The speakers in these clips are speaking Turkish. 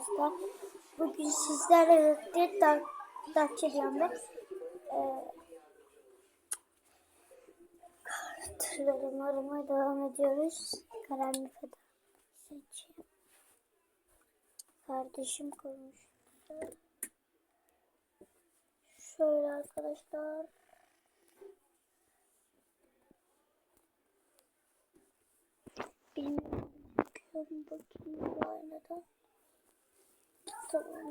arkadaşlar. Bugün sizlerle birlikte Dark, Dark Chillion'da e, kartlarımı devam ediyoruz. Karanlık adam seçeyim. Kardeşim koymuştu. Şöyle arkadaşlar. Bilmiyorum. Bakayım bu aynada. Tamam.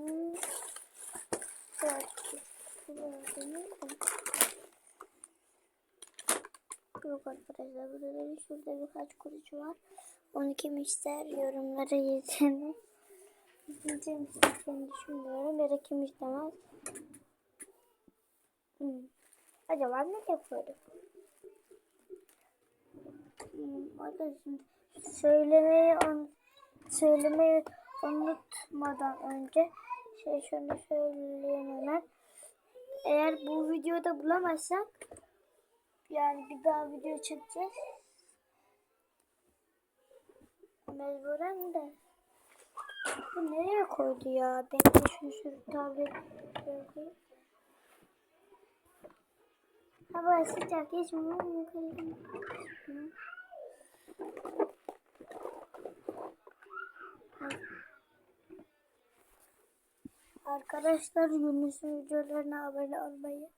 Yok arkadaşlar burada da şurada birkaç kurucu var. Onu kim ister yorumlara yazın. İzleyeceğim isteyeceğini düşünmüyorum. Ya da kim istemez. Hmm. Acaba ne yapıyorduk? Hmm, arkadaşım söylemeyi un söylemeyi unutmadan önce şey şunu söyleyeyim hemen. Eğer bu videoda bulamazsak yani bir daha video çekeceğiz. Mecburen de. Bu nereye koydu ya? Ben de şu şu tablet koyayım. Hava sıcak. Hiç mi? Arkadaşlar Yunus'un videolarına abone olmayı.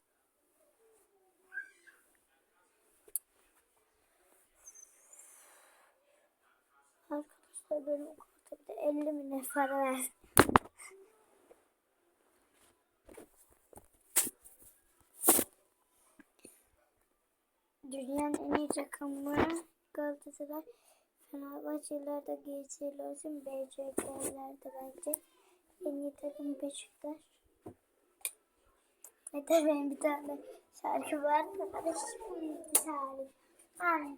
Arkadaşlar benim o kartımda 50 bin ne para verdim. Dünyanın en iyi takımları Galatasaray, Fenerbahçeliler de GC'li olsun, BCK'ler de bence en iyi takım Beşiktaş. E de benim bir tane şarkı var da kardeşim bir tane. Yani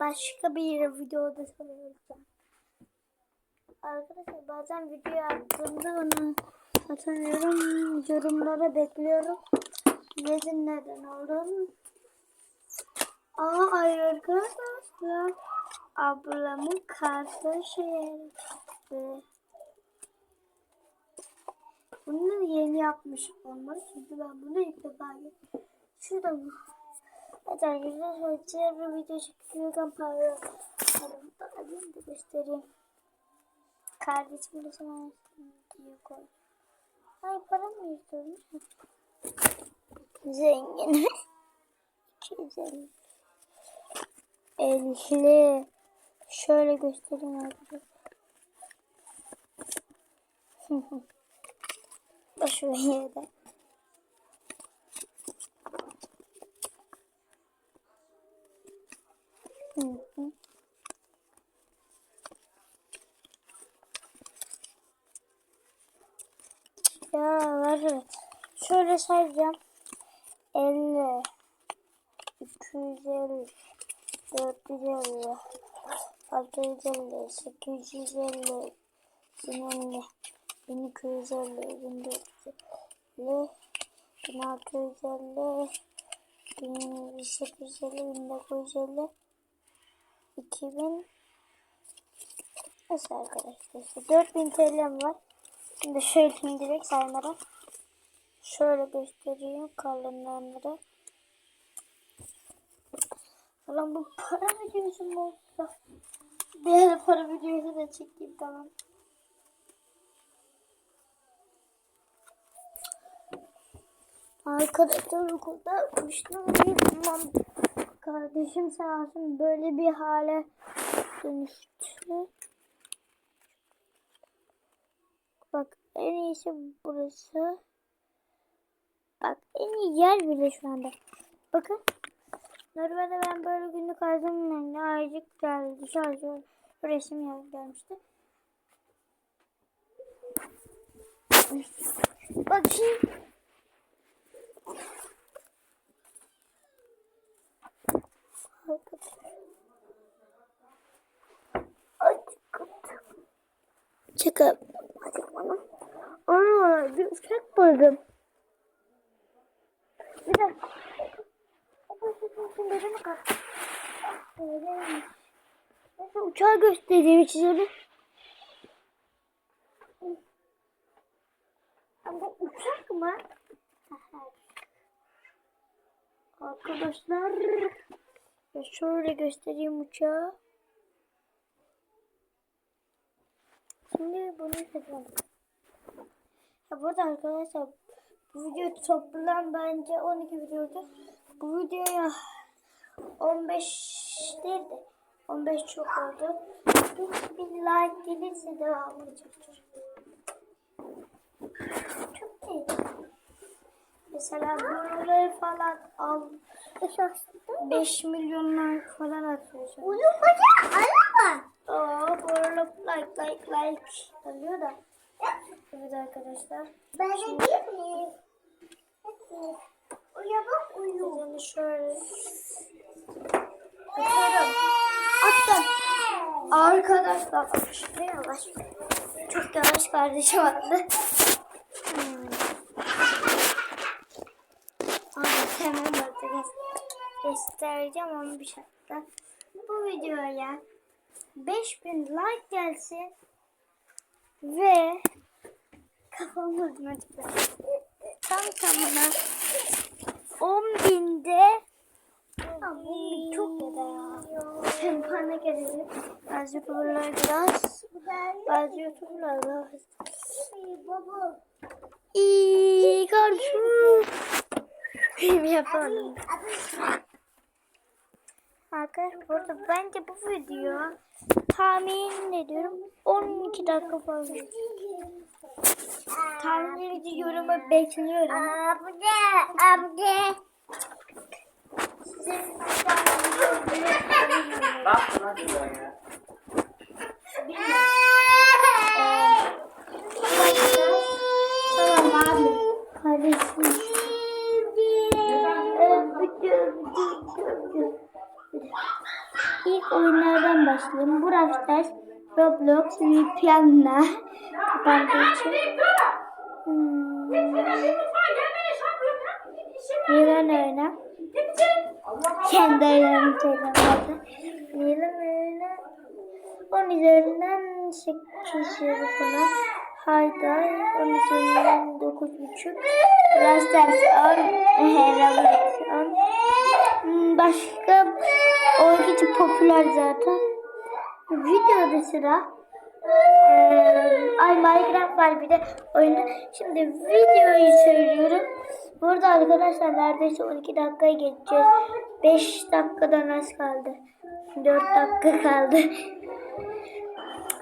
başka bir videoda söyleyeceğim. Arkadaşlar bazen video attığımda onu atamıyorum. Yorumlara bekliyorum. Yazın neden olduğunu. Aa ay arkadaşlar. Ablamın kardeşi. Bunu yeni yapmış olmalı. Çünkü ben bunu ilk defa yapıyorum. Şurada mı? Evet arkadaşlar diğer bir video çekiyorken para alayım da göstereyim. Kardeşim de sana diye koy. Ay para mı istiyormuş? Zengin. 250. 50. Şöyle göstereyim arkadaşlar. Boş ver yerde. Hı hı. Ya var evet. Şöyle sayacağım. 50 250 450 650 850 1050 1250 1450 1650 1850 1950 2000 Nasıl arkadaşlar? 4000 TL'm var. Şimdi şöyle direkt saymadan şöyle göstereyim kalınlarını. Lan bu para videosu mu olsa? Bir ara para videosu da çekeyim tamam. Arkadaşlar okulda uçtum tamam. Kardeşim sağ olsun böyle bir hale dönüştü. Bak en iyisi burası. Bak en iyi yer bile şu anda. Bakın. Normalde ben böyle günlük harcamın ne ayıcık geldi. Şarjı resim gelmişti. Bak şimdi. Çıkıp bana. Ana bir uçak buldum. Bir dakika. Neyse uçağı göstereyim çizelim. Ama uçak mı? Arkadaşlar şöyle göstereyim uçağı. Şimdi bunu yapalım. Ya burada arkadaşlar bu video toplam bence 12 videoydu. Bu videoya 15 değil de 15 çok oldu. Bir, bir like gelirse devamını çekeceğim. Çok iyi. Mesela buraları falan al. 5 milyonlar falan atıyor. Uyum bacı arama. Aa, buralar like like like alıyor da. Evet arkadaşlar. Ben de değil miyim? Uya bak uyu. Yani şöyle. Atıyorum. Attım. Arkadaşlar şuraya yavaş. Çok yavaş kardeşim attı. Hmm. Abi hemen bakı göstereceğim ama bir şartla. Bu videoya 5000 like gelsin ve kafam vurdum açıkçası. Tam tamına 10 binde Aa, bu çok da ya. Bana gelelim. Bazı youtuberlar biraz, bazı youtuberlar biraz. Baba. İyi kardeşim. Benim yapalım. Arkadaşlar burada bence bu video tahmin ediyorum 12 dakika fazla. Tahminlerinizi yoruma bekliyorum. Abde, abde. Sizin Bak nasıl ya? Oyunlardan başlayayım. Brawl Stars, Roblox, kapandığı için. Hmm. Milan oyna. Kendi oyunlarını söylemedi. Milan oyna. 10 üzerinden 8 yılı falan. Hayda 10 üzerinden 9.5. Brawl Stars 10. Roblox 10. Başka için popüler zaten. Videoda sıra. Ee, ay Minecraft var bir de oyunda. Şimdi videoyu söylüyorum. Burada arkadaşlar neredeyse 12 dakikaya geçeceğiz. 5 dakikadan az kaldı. 4 dakika kaldı.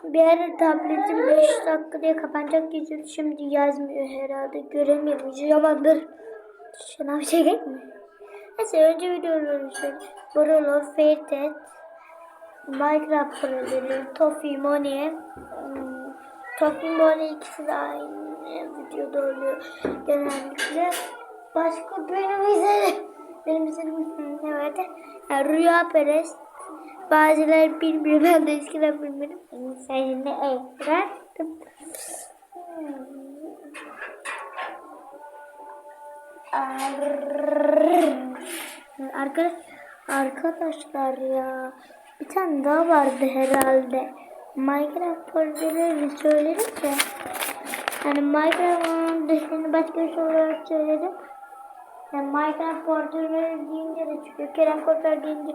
Bir ara tabletim 5 dakika diye kapanacak yazıyordu. Şimdi yazmıyor herhalde. Göremiyorum. Yamandır. Şuna bir çekek mi? Neyse önce videoları söyleyeyim. Borolo, Fate, Minecraft projeleri, Toffee, Money, hmm, Toffee, Money ikisi de aynı videoda oluyor genellikle. Başka benim izledim. Benim izledim. Evet. Yani Rüya Perest. Bazıları bilmiyor. Ben de eskiden bilmedim. Seninle öğrendim. Arkadaş, arkadaşlar ya bir tane daha vardı herhalde. Minecraft projeleri söyledim de. Yani Minecraft'ın dışında başka bir şey olarak söyledim. Yani Minecraft projeleri deyince de çıkıyor. Kerem Korkar deyince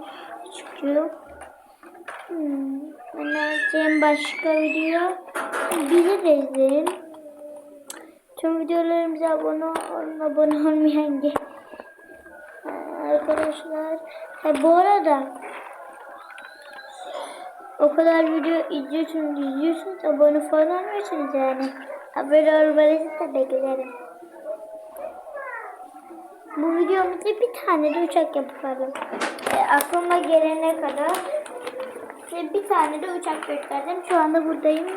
çıkıyor. Hmm. Önereceğim başka video bizi de izleyin. Tüm videolarımıza abone olun, abone olmayan ge- arkadaşlar. Ha, bu arada o kadar video izliyorsunuz, izliyorsunuz, abone falan olmuyorsunuz yani. Abone olmanızı da beklerim. Bu videomuzda bir tane de uçak yapalım. E, aklıma gelene kadar size bir tane de uçak gösterdim. Şu anda buradayım.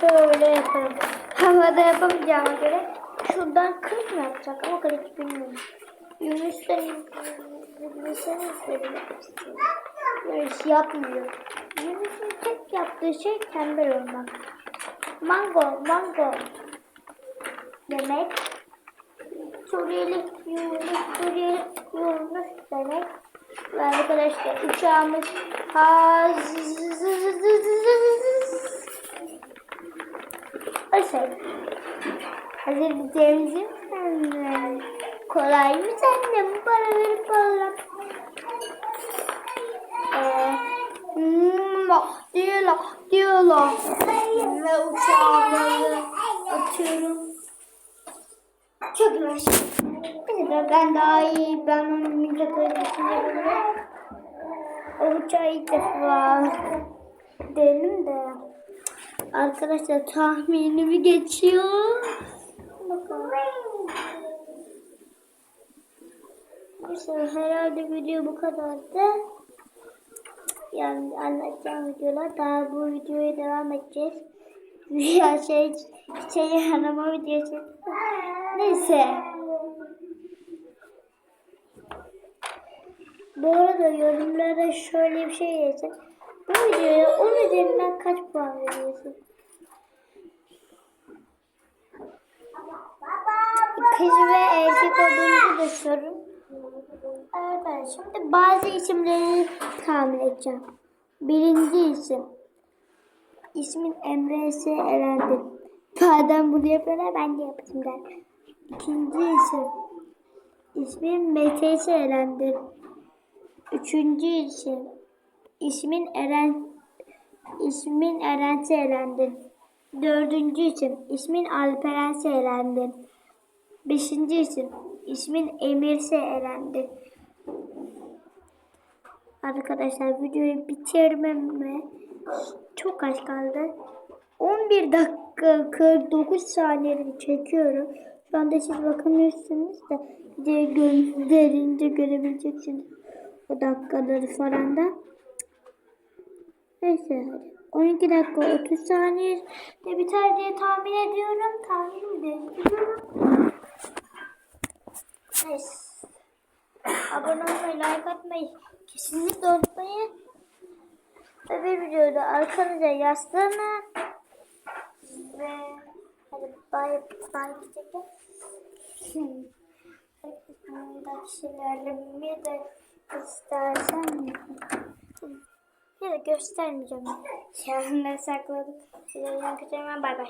Şöyle yaparım. Havada yapamayacağıma göre şuradan 40 mı yapacak ama 40 bilmiyorum. Yunus'tan Yunus'tan istedim. Yunus yapmıyor. Yunus'un tek yaptığı şey tembel olmak. Mango, mango demek. Suriyeli Yunus, Suriyeli Yunus demek. Ve arkadaşlar uçağımız hazır. Hazır. Gideceğimizi Hmm, kolay mı sende bu para verip alırım. Ee, hmm, ah diyor ah diyorlar. Ve uçağları atıyorum. Çok yavaş. Bir de ben daha iyi. Ben onun öğretmeni O uçağı ilk defa dedim de. Arkadaşlar tahminimi geçiyor. Bakalım. Neyse herhalde video bu kadardı. Yani anlatacağım videolar. Daha bu videoya devam edeceğiz. Ya şey, şey arama videosu. Neyse. Bu arada yorumlara şöyle bir şey yazın. Bu videoya 10 üzerinden kaç puan veriyorsun? Kız ve erkek olduğunuzu da sorun. Evet, şimdi bazı isimleri tahmin edeceğim. Birinci isim. İsmin Emre ise Eren'dir. Madem bunu yapıyorlar ben de yapayım der. İkinci isim. İsmin Mete ise Eren'dir. Üçüncü isim. İsmin Eren. İsmin Eren Eren'dir. Dördüncü isim. İsmin Alperen Eren'dir. Beşinci isim. İsmin Emir Eren'dir. Arkadaşlar videoyu bitirmeme çok az kaldı. 11 dakika 49 saniyede çekiyorum. Şu anda siz bakamıyorsunuz da videoyu gönderince görebileceksiniz. O dakikaları falan da. Neyse hadi. 12 dakika 30 saniye de biter diye tahmin ediyorum. Tahmin de ediyorum. Neyse. Abone olmayı, like atmayı kesinlikle unutmayın. Bir videoda arkanıza yaslanın. Ve hadi bay bay diyeceğim. Burada kişilerimi de göstersem ya da göstermeyeceğim. Yani sakladım. Size hemen bay bay.